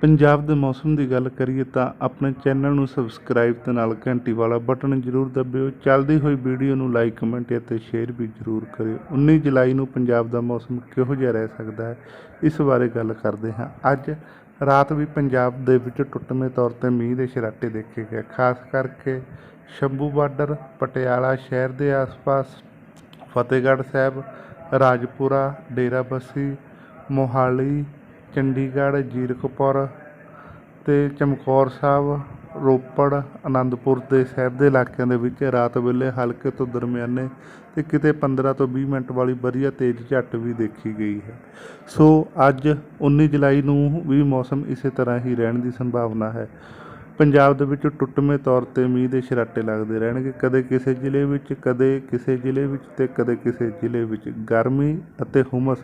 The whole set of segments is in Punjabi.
ਪੰਜਾਬ ਦੇ ਮੌਸਮ ਦੀ ਗੱਲ ਕਰੀਏ ਤਾਂ ਆਪਣੇ ਚੈਨਲ ਨੂੰ ਸਬਸਕ੍ਰਾਈਬ ਤੇ ਨਾਲ ਘੰਟੀ ਵਾਲਾ ਬਟਨ ਜ਼ਰੂਰ ਦਬਿਓ। ਚੱਲਦੀ ਹੋਈ ਵੀਡੀਓ ਨੂੰ ਲਾਈਕ ਕਮੈਂਟ ਅਤੇ ਸ਼ੇਅਰ ਵੀ ਜ਼ਰੂਰ ਕਰਿਓ। 19 ਜੁਲਾਈ ਨੂੰ ਪੰਜਾਬ ਦਾ ਮੌਸਮ ਕਿਹੋ ਜਿਹਾ ਰਹਿ ਸਕਦਾ ਹੈ? ਇਸ ਬਾਰੇ ਗੱਲ ਕਰਦੇ ਹਾਂ। ਅੱਜ ਰਾਤ ਵੀ ਪੰਜਾਬ ਦੇ ਵਿੱਚ ਟੁੱਟਵੇਂ ਤੌਰ ਤੇ ਮੀਂਹ ਦੇ ਛਰਾਟੇ ਦੇਖੇ ਗਏ। ਖਾਸ ਕਰਕੇ ਸ਼ੰਭੂ ਬਾਰਡਰ, ਪਟਿਆਲਾ ਸ਼ਹਿਰ ਦੇ ਆਸ-ਪਾਸ, ਫਤਿਹਗੜ੍ਹ ਸਾਹਿਬ, ਰਾਜਪੁਰਾ, ਡੇਰਾਬੱਸੀ, ਮੋਹਾਲੀ ਚੰਡੀਗੜ੍ਹ, ਜ਼ੀਰਕਪੁਰ ਅਤੇ ਚਮਕੌਰ ਸਾਹਿਬ, ਰੋਪੜ, ਅਨੰਦਪੁਰ ਦੇ ਸਾਹਿਬ ਦੇ ਇਲਾਕਿਆਂ ਦੇ ਵਿੱਚ ਰਾਤ ਵੇਲੇ ਹਲਕੇ ਤੋਂ ਦਰਮਿਆਨੇ ਅਤੇ ਕਿਤੇ 15 ਤੋਂ 20 ਮਿੰਟ ਵਾਲੀ ਵਧੀਆ ਤੇਜ਼ ਝੱਟ ਵੀ ਦੇਖੀ ਗਈ ਹੈ। ਸੋ ਅੱਜ 19 ਜੁਲਾਈ ਨੂੰ ਵੀ ਮੌਸਮ ਇਸੇ ਤਰ੍ਹਾਂ ਹੀ ਰਹਿਣ ਦੀ ਸੰਭਾਵਨਾ ਹੈ। ਪੰਜਾਬ ਦੇ ਵਿੱਚ ਟੁੱਟਵੇਂ ਤੌਰ ਤੇ ਮੀਂਹ ਦੇ ਛਰਾਟੇ ਲੱਗਦੇ ਰਹਿਣਗੇ। ਕਦੇ ਕਿਸੇ ਜ਼ਿਲ੍ਹੇ ਵਿੱਚ, ਕਦੇ ਕਿਸੇ ਜ਼ਿਲ੍ਹੇ ਵਿੱਚ ਤੇ ਕਦੇ ਕਿਸੇ ਜ਼ਿਲ੍ਹੇ ਵਿੱਚ ਗਰਮੀ ਅਤੇ ਹੁਮਸ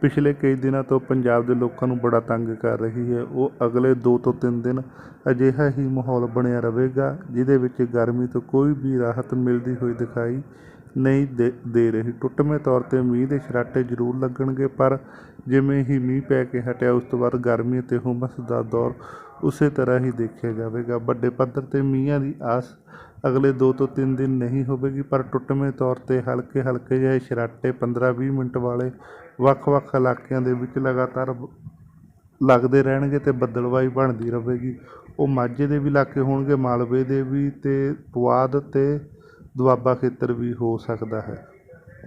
ਪਿਛਲੇ ਕਈ ਦਿਨਾਂ ਤੋਂ ਪੰਜਾਬ ਦੇ ਲੋਕਾਂ ਨੂੰ ਬੜਾ ਤੰਗ ਕਰ ਰਹੀ ਹੈ। ਉਹ ਅਗਲੇ ਦੋ ਤੋਂ ਤਿੰਨ ਦਿਨ ਅਜਿਹਾ ਹੀ ਮਾਹੌਲ ਬਣਿਆ ਰਹੇਗਾ, ਜਿਹਦੇ ਵਿੱਚ ਗਰਮੀ ਤੋਂ ਕੋਈ ਵੀ ਰਾਹਤ ਮਿਲਦੀ ਹੋਈ ਦਿਖਾਈ ਨਹੀਂ ਦੇ ਦੇ ਰਹੀ। ਟੁੱਟਵੇਂ ਤੌਰ ਤੇ ਮੀਂਹ ਦੇ ਛਰਾਟੇ ਜ਼ਰੂਰ ਲੱਗਣਗੇ, ਪਰ ਜਿਵੇਂ ਹੀ ਮੀਂਹ ਪੈ ਕੇ ਹਟਿਆ, ਉਸ ਤੋਂ ਬਾਅਦ ਗਰਮੀ ਅਤੇ ਹੁਮਸ ਦਾ ਦੌਰ ਉਸੇ ਤਰ੍ਹਾਂ ਹੀ ਦੇਖਿਆ ਜਾਵੇਗਾ। ਵੱਡੇ ਪੱਧਰ ਤੇ ਮੀਂਹਾਂ ਦੀ ਆਸ ਅਗਲੇ 2 ਤੋਂ 3 ਦਿਨ ਨਹੀਂ ਹੋਵੇਗੀ, ਪਰ ਟੁੱਟਵੇਂ ਤੌਰ ਤੇ ਹਲਕੇ ਹਲਕੇ ਜਿਹੇ ਛਰਾਟੇ 15-20 ਮਿੰਟ ਵਾਲੇ ਵੱਖ-ਵੱਖ ਇਲਾਕਿਆਂ ਦੇ ਵਿੱਚ ਲਗਾਤਾਰ ਲੱਗਦੇ ਰਹਿਣਗੇ ਤੇ ਬੱਦਲਵਾਈ ਬਣਦੀ ਰਹੇਗੀ। ਉਹ ਮਾਝੇ ਦੇ ਵੀ ਇਲਾਕੇ ਹੋਣਗੇ, ਮਾਲਵੇ ਦੇ ਵੀ ਤੇ ਪੁਆਧ ਤੇ ਦੁਆਬਾ ਖੇਤਰ ਵੀ ਹੋ ਸਕਦਾ ਹੈ।